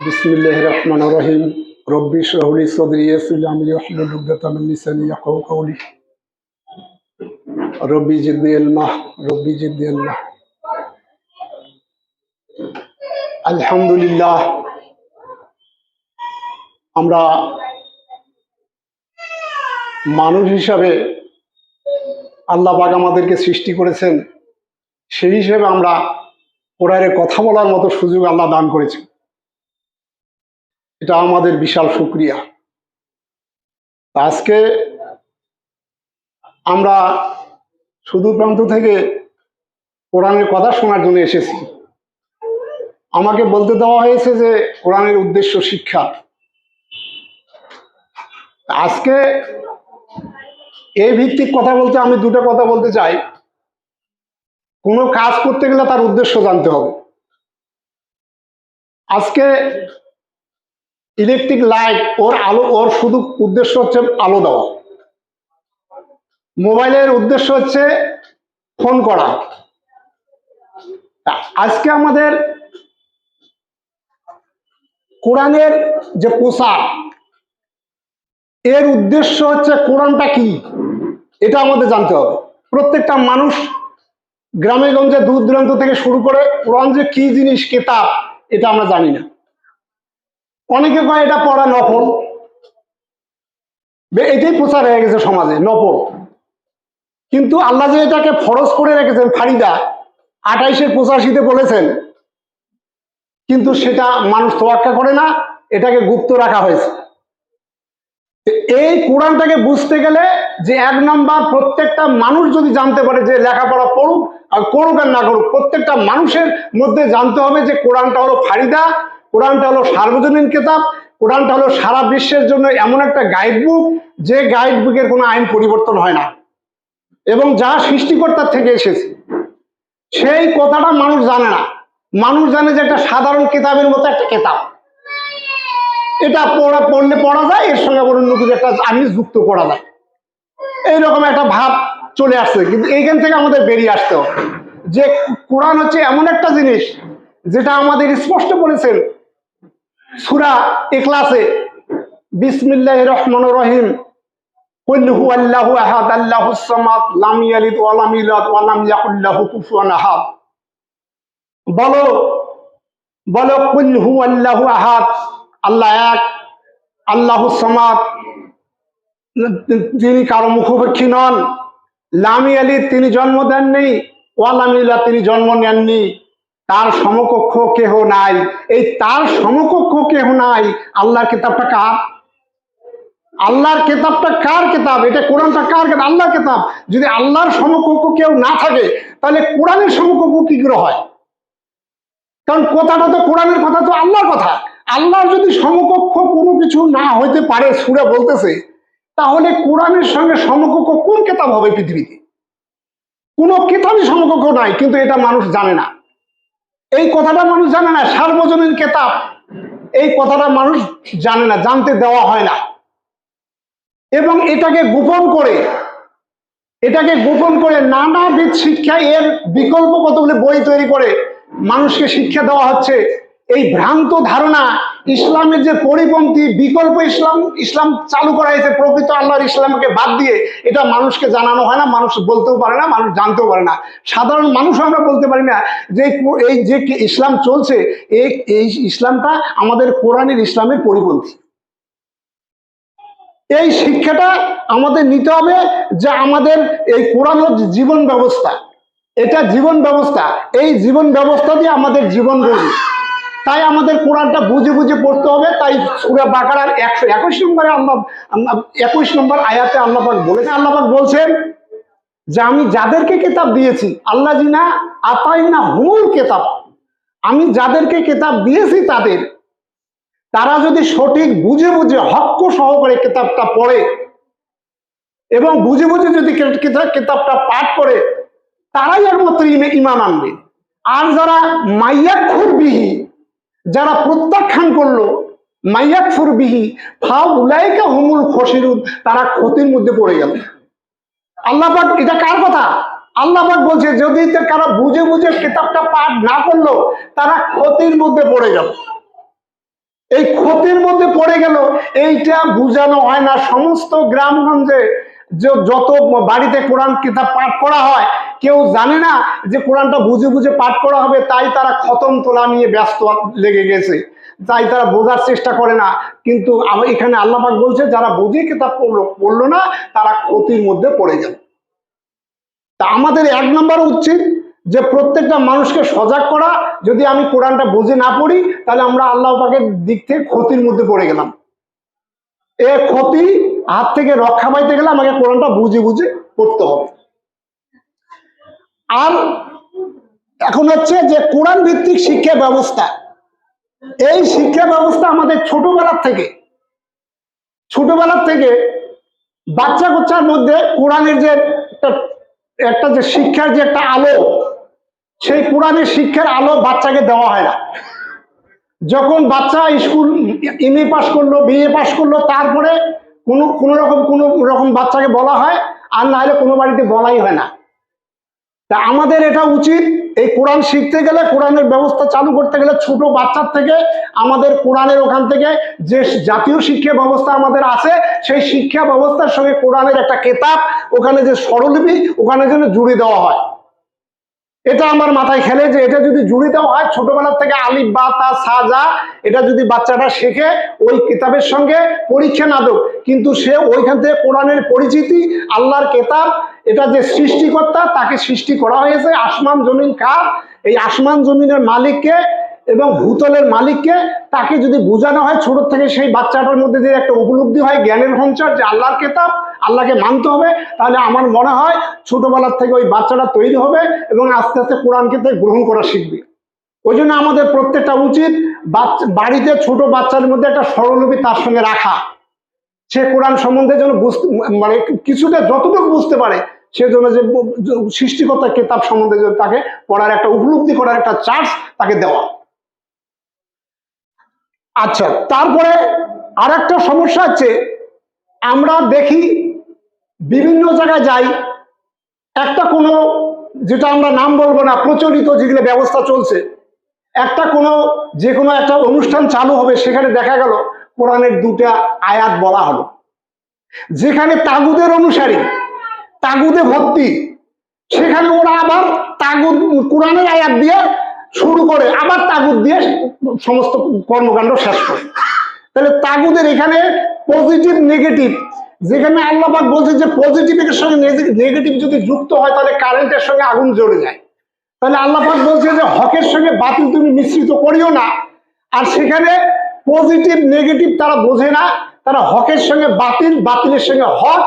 বিসমিল্লাহ রহমান রহিম। রব্বি শহলি সদরি কাওলি। রব্বি জিদনি ইলমা, রব্বি জিদনি ইলমা। আলহামদুলিল্লাহ, আমরা মানুষ হিসাবে আল্লাহ পাক আমাদেরকে সৃষ্টি করেছেন, সেই হিসেবে আমরা কোরআনে কথা বলার মতো সুযোগ আল্লাহ দান করেছেন। এটা আমাদের বিশাল সুক্রিয়া। আজকে আমরা শুধু প্রান্ত থেকে কোরআনের কথা শোনার জন্য এসেছি। আমাকে বলতে দেওয়া হয়েছে যে কোরআনের উদ্দেশ্য শিক্ষা। আজকে এই ভিত্তিক কথা বলতে আমি দুটো কথা বলতে চাই। কোনো কাজ করতে গেলে তার উদ্দেশ্য জানতে হবে। আজকে ইলেকট্রিক লাইট ওর আলো, ওর শুধু উদ্দেশ্য হচ্ছে আলো দেওয়া। মোবাইলের উদ্দেশ্য হচ্ছে ফোন করা। আজকে আমাদের কোরআনের যে প্রসার, এর উদ্দেশ্য হচ্ছে কোরআনটা কি? এটা আমাদের জানতে হবে। প্রত্যেকটা মানুষ গ্রামে গঞ্জে দূর দূরান্ত থেকে শুরু করে কোরআন যে কি জিনিস, কেতাব, এটা আমরা জানি না। অনেকে কয় এটা পড়া নফল। এটাই প্রচার হয়ে গেছে সমাজে, নফল। কিন্তু আল্লাহ যে এটাকে ফরজ করে রেখেছেন, ফারিদা আঠাইশের পঁচাশিতে বলেছেন, কিন্তু সেটা মানুষ তোয়াক্কা করে না, এটাকে গুপ্ত রাখা হয়েছে। এই কোরআনটাকে বুঝতে গেলে যে এক নম্বর প্রত্যেকটা মানুষ যদি জানতে পারে যে লেখাপড়া পড়ুক আর করুক আর না করুক, প্রত্যেকটা মানুষের মধ্যে জানতে হবে যে কোরআনটা হলো ফারিদা কোরআনটা হলো সার্বজনীন কেতাব, কোরআনটা হলো সারা বিশ্বের জন্য এমন একটা গাইড বুক যে গাইড বুকের কোনো আইন পরিবর্তন হয় না। এবং যা সৃষ্টিকর্তার থেকে এসেছে, সেই কথাটা মানুষ জানে না। মানুষ জানে যে একটা সাধারণ কিতাবের মতো একটা কেতাব। এটা পড়া, পড়লে পড়া যায়, এর সঙ্গে আবার অন্য কিছু একটা আমিষ যুক্ত করা যায়। এইরকম একটা ভাব চলে আসছে, কিন্তু এইখান থেকে আমাদের বেরিয়ে আসতে হবে। যে কোরআন হচ্ছে এমন একটা জিনিস, যেটা আমাদের স্পষ্ট বলেছেন সুরা এক্লাসে বিসমিল্লাহ রহমান রহিম। ওয়া বলো এক তিনি কারও মুখোপেক্ষী নন। লামি আলী তিনি জন্ম দেননি ওয়ালামিল্লা তিনি জন্ম নেননি। তার সমকক্ষ কেহ নাই। এই তার সমকক্ষ কেহ নাই, আল্লাহর কিতাবটা কার? আল্লাহর কেতাবটা কার কেতাব? এটা কোরআনটা কার কিতাব? আল্লাহর কিতাব। যদি আল্লাহর সমকক্ষ কেউ না থাকে, তাহলে কোরআনের সমকক্ষ কি করে হয়? কারণ কথাটা তো কোরআনের কথা, তো আল্লাহর কথা। আল্লাহর যদি সমকক্ষ কোনো কিছু না হইতে পারে, সুরে বলতেছে, তাহলে কোরআনের সঙ্গে সমকক্ষ কোন কেতাব হবে পৃথিবীতে? কোনো কেতাবই সমকক্ষ নাই, কিন্তু এটা মানুষ জানে না। এই কথাটা মানুষ জানে না, সার্বজনীন কেতাব। এই কথাটা মানুষ জানে না, জানতে দেওয়া হয় না। এবং এটাকে গোপন করে, এটাকে গোপন করে নানাবিধ শিক্ষা এর বিকল্প কতগুলি বই তৈরি করে মানুষকে শিক্ষা দেওয়া হচ্ছে এই ভ্রান্ত ধারণা ইসলামের যে পরিপন্থী বিকল্প ইসলাম ইসলাম চালু করা হয়েছে প্রকৃত আল্লাহর ইসলামকে বাদ দিয়ে, এটা মানুষকে জানানো হয় না, মানুষ বলতেও পারে না, মানুষ জানতেও পারে না। সাধারণ মানুষ আমরা বলতে পারি না যে এই যে ইসলাম চলছে, এই ইসলামটা আমাদের কোরআনের ইসলামের পরিপন্থী। এই শিক্ষাটা আমাদের নিতে হবে যে আমাদের এই কোরআন জীবন ব্যবস্থা। এটা জীবন ব্যবস্থা, এই জীবন ব্যবস্থা দিয়ে আমাদের জীবন গড়ি। তাই আমাদের কোরআনটা বুঝে বুঝে পড়তে হবে। তাই সুরা বাকারার একশো একুশ নম্বরে আল্লাহ একুশ নম্বর আয়াতে আল্লাপাক বলেছেন আল্লাপাক বলছেন যে আমি যাদেরকে কেতাব দিয়েছি আল্লাহ জিনা আতাই না হুমুল কেতাব, আমি যাদেরকে কেতাব দিয়েছি তাদের, তারা যদি সঠিক বুঝে বুঝে হক্ক সহকারে কেতাবটা পড়ে এবং বুঝে বুঝে যদি কিতাবটা পাঠ করে, তারাই এর মতো ইমে- ইমান আনবে। আর যারা মাইয়াক্ষুর বিহি যারা প্রত্যাখ্যান করল মাইয়াক্ষুর বিহি ফাউ উলাইকা হুমুল খসিরুদ তারা ক্ষতির মধ্যে পড়ে গেল। আল্লাহবাক এটা কার কথা? আল্লাহবাক বলছে, যদি কারা বুঝে বুঝে কিতাবটা পাঠ না করল, তারা ক্ষতির মধ্যে পড়ে গেল। এই ক্ষতির মধ্যে পড়ে গেল, এইটা বুঝানো হয় না সমস্ত গ্রামগঞ্জে। যে- যত বাড়িতে কোরআন কিতাব পাঠ করা হয়, কেউ জানে না যে কোরআনটা বুঝে বুঝে পাঠ করা হবে, তাই তারা খতম তোলা নিয়ে ব্যস্ত লেগে গেছে। তাই তারা বোঝার চেষ্টা করে না। কিন্তু আমার এখানে আল্লাপাক বলছে, যারা বুঝে কিতাব পড়ল পড়ল না, তারা ক্ষতির মধ্যে পড়ে গেল তা আমাদের এক নম্বর উচিত যে প্রত্যেকটা মানুষকে সজাগ করা। যদি আমি কোরআনটা বুঝে না পড়ি, তাহলে আমরা আল্লাহ পাকের দিক থেকে ক্ষতির মধ্যে পড়ে গেলাম। এ ক্ষতি হাত থেকে রক্ষা পাইতে গেলে আমাকে কোরআনটা বুঝে বুঝে পড়তে হবে। আর এখন হচ্ছে যে কোরআন ভিত্তিক শিক্ষা ব্যবস্থা, এই শিক্ষা ব্যবস্থা আমাদের ছোটবেলার থেকে ছোটবেলার থেকে বাচ্চা কোচ্চার মধ্যে কোরআনের যে একটা একটা যে শিক্ষার যে একটা আলো, সেই কোরআনের শিক্ষার আলো বাচ্চাকে দেওয়া হয় না। যখন বাচ্চা স্কুল, এম এ পাস করল বিএ পাস করল, তারপরে কোনো কোনো রকম কোনো রকম বাচ্চাকে বলা হয়, আর না হলে কোনো বাড়িতে বলাই হয় না। তা আমাদের এটা উচিত, এই কোরআন শিখতে গেলে, কোরআনের ব্যবস্থা চালু করতে গেলে ছোট বাচ্চার থেকে, আমাদের কোরআনের ওখান থেকে যে জাতীয় শিক্ষা ব্যবস্থা আমাদের আছে, সেই শিক্ষা ব্যবস্থার সঙ্গে কোরআনের একটা কেতাব, ওখানে যে স্বরলিপি, ওখানে যেন জুড়ে দেওয়া হয়। এটা আমার মাথায় খেলে যে এটা যদি জুড়ে দেওয়া হয়, ছোটবেলার থেকে আলিফ বা তা সাজা এটা যদি বাচ্চাটা শেখে, ওই কিতাবের সঙ্গে পরীক্ষা না দেব কিন্তু সে ওইখান থেকে কোরআনের পরিচিতি, আল্লাহর কেতাব, এটা যে সৃষ্টিকর্তা, তাকে সৃষ্টি করা হয়েছে আসমান জমিন কার, এই আসমান জমিনের মালিককে এবং ভূতলের মালিককে, তাকে যদি বোঝানো হয়, ছোট থেকে সেই বাচ্চাটার মধ্যে যে একটা উপলব্ধি হয়, জ্ঞানের সঞ্চার, যে আল্লাহর কেতাব আল্লাহকে মানতে হবে, তাহলে আমার মনে হয় ছোটবেলার থেকে ওই বাচ্চাটা তৈরি হবে এবং আস্তে আস্তে কোরআনকে গ্রহণ করা শিখবে। ওই জন্য আমাদের প্রত্যেকটা উচিত বাড়িতে ছোট বাচ্চার মধ্যে একটা স্বরলিপি তার সঙ্গে রাখা। সে কোরআন সম্বন্ধে যেন বুঝতে মানে কিছুটা যতটুকু বুঝতে পারে, সে জন্য যে সৃষ্টিকর্তা কেতাব সম্বন্ধে তাকে পড়ার একটা উপলব্ধি করার একটা চার্জ তাকে দেওয়া। আচ্ছা তারপরে আর সমস্যা হচ্ছে, আমরা দেখি বিভিন্ন জায়গায় যাই, একটা কোনো, যেটা আমরা নাম বলব না, প্রচলিত যেগুলো ব্যবস্থা চলছে, একটা কোনো, যে কোনো একটা অনুষ্ঠান চালু হবে, সেখানে দেখা গেল, কোরআনের দুটা আয়াত বলা হলো। যেখানে তাগুদের অনুসারী, তাগুদে ভর্তি সেখানে ওরা আবার তাগুদ, কোরআনের আয়াত দিয়ে শুরু করে, আবার তাগুদ দিয়ে সমস্ত কর্মকাণ্ড শেষ করে। তাহলে তাগুদের এখানে পজিটিভ নেগেটিভ যেখানে আল্লাহবাক বলছে যে পজিটিভের সঙ্গে নেগেটিভ যদি যুক্ত হয়, তাহলে কারেন্টের সঙ্গে আগুন জ্বলে যায়। তাহলে আল্লাহাক বলছে যে হকের সঙ্গে বাতিল তুমি মিশ্রিত করিও না। আর সেখানে পজিটিভ নেগেটিভ তারা বোঝে না। তারা হকের সঙ্গে বাতিল, বাতিলের সঙ্গে হক,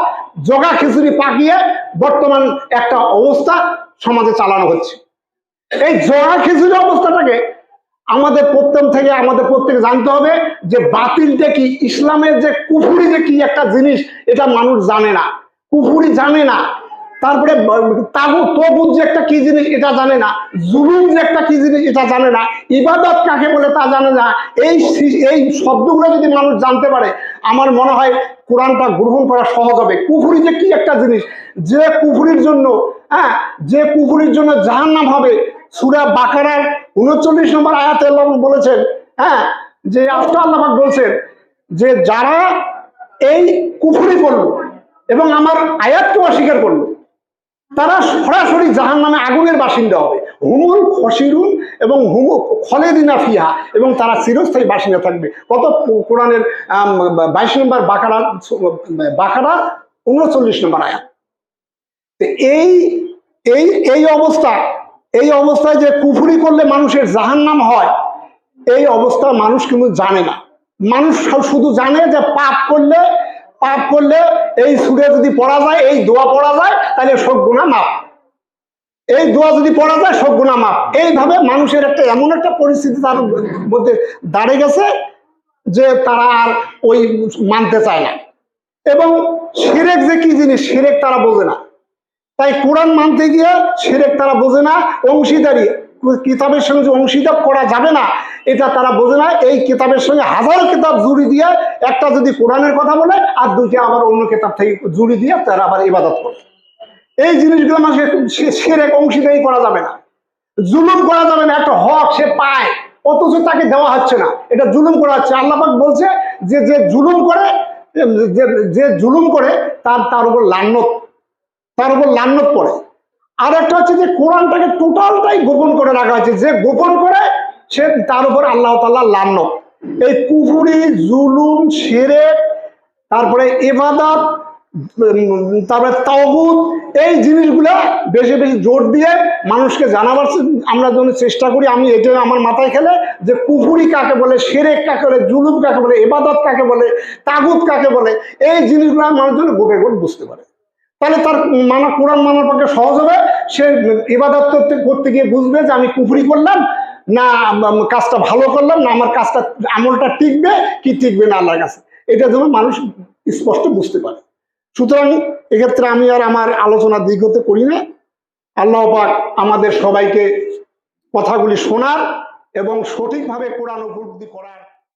জগা খিচুড়ি পাকিয়ে বর্তমান একটা অবস্থা সমাজে চালানো হচ্ছে। এই জগা খিচুড়ি অবস্থাটাকে আমাদের প্রথম থেকে আমাদের প্রত্যেকে জানতে হবে যে বাতিলটা কি? ইসলামের যে কুফুরি যে কি একটা জিনিস, এটা মানুষ জানে না। কুফুরি জানে না। তারপরে তাগু তবুজ যে একটা কি জিনিস, এটা জানে না। জুলুম যে একটা কি জিনিস, এটা জানে না। ইবাদত কাকে বলে তা জানে না। এই এই শব্দগুলো যদি মানুষ জানতে পারে, আমার মনে হয় কোরআনটা গ্রহণ করা সহজ হবে। কুফুরি যে কি একটা জিনিস, যে কুফুরির জন্য হ্যাঁ যে কুফুরির জন্য জাহান্নাম হবে, সুরা বাকারার উনচল্লিশ নম্বর আয়াতে আল্লাহ বলেছেন হ্যাঁ যে আল্লাহ আল্লাহ বলছেন যে যারা এই কুফুরি করল এবং আমার আয়াতকে অস্বীকার করল, তারা সরাসরি জাহান নামে আগুনের বাসিন্দা হবে। হুমুল খসিরুন এবং হুমু খলেদিনা ফিহা, এবং তারা চিরস্থায়ী বাসিন্দা থাকবে। কত কোরআনের বাইশ নম্বর বাকারা বাকারা উনচল্লিশ নম্বর আয়াত। এই এই এই অবস্থা এই অবস্থায় যে কুফুরি করলে মানুষের জাহান্নাম হয়, এই অবস্থা মানুষ কিন্তু জানে না। মানুষ শুধু জানে যে পাপ করলে পাপ করলে এই সুরে যদি পড়া যায়, এই দোয়া পড়া যায়, তাহলে সব গুণা মাপ এই দোয়া যদি পড়া যায়, সব গুণা মাপ এইভাবে মানুষের একটা এমন একটা পরিস্থিতি তার মধ্যে দাঁড়িয়ে গেছে যে তারা আর ওই মানতে চায় না। এবং সেরেক যে কি জিনিস সেরেক তারা বোঝে না। তাই কোরআন মানতে গিয়ে সেরেক তারা বোঝে না, অংশীদারি, কিতাবের সঙ্গে যে অংশীদার করা যাবে না, এটা তারা বোঝে না। এই কিতাবের সঙ্গে হাজার কিতাব জুড়ি দিয়ে একটা যদি কোরআনের কথা বলে, আর দুইটা আবার অন্য কিতাব থেকে জুড়ি দিয়ে তারা আবার ইবাদত করে। এই জিনিসগুলো মানুষকে সেরেক অংশীদারি করা যাবে না। জুলুম করা যাবে না, একটা হক সে পায়, অথচ তাকে দেওয়া হচ্ছে না। এটা জুলুম করা হচ্ছে। আল্লাপাক বলছে যে যে জুলুম করে, যে যে জুলুম করে, তার তার উপর লান্নত তার উপর লান্নত পড়ে। আর একটা হচ্ছে যে কোরআনটাকে টোটালটাই গোপন করে রাখা হয়েছে। যে গোপন করে, সে তার উপর আল্লাহ তাল্লাহ লান্ন এই কুফুরি, জুলুম সেরে তারপরে এবাদত তারপরে তাওগুত এই জিনিসগুলা বেশি বেশি জোর দিয়ে মানুষকে জানাবার আমরা যেন চেষ্টা করি। আমি এটা আমার মাথায় খেলে যে কুফুরি কাকে বলে সেরেক কাকে বলে, জুলুম কাকে বলে এবাদত কাকে বলে, তাগুত কাকে বলে, এই জিনিসগুলো মানুষ যেন গোটে গোট বুঝতে পারে। তাহলে তার মানা, কোরআন মানার পক্ষে সহজ হবে। সে ইবাদত করতে গিয়ে বুঝবে যে আমি কুফরি করলাম, না কাজটা ভালো করলাম, না আমার কাজটা, আমলটা টিকবে, কি টিকবে না আল্লাহর কাছে। এটা যেন মানুষ স্পষ্ট বুঝতে পারে। সুতরাং এক্ষেত্রে আমি আর আমার আলোচনা দীর্ঘতে করি না। আল্লাহ পাক আমাদের সবাইকে কথাগুলি শোনার এবং সঠিকভাবে কোরআন উপলব্ধি করার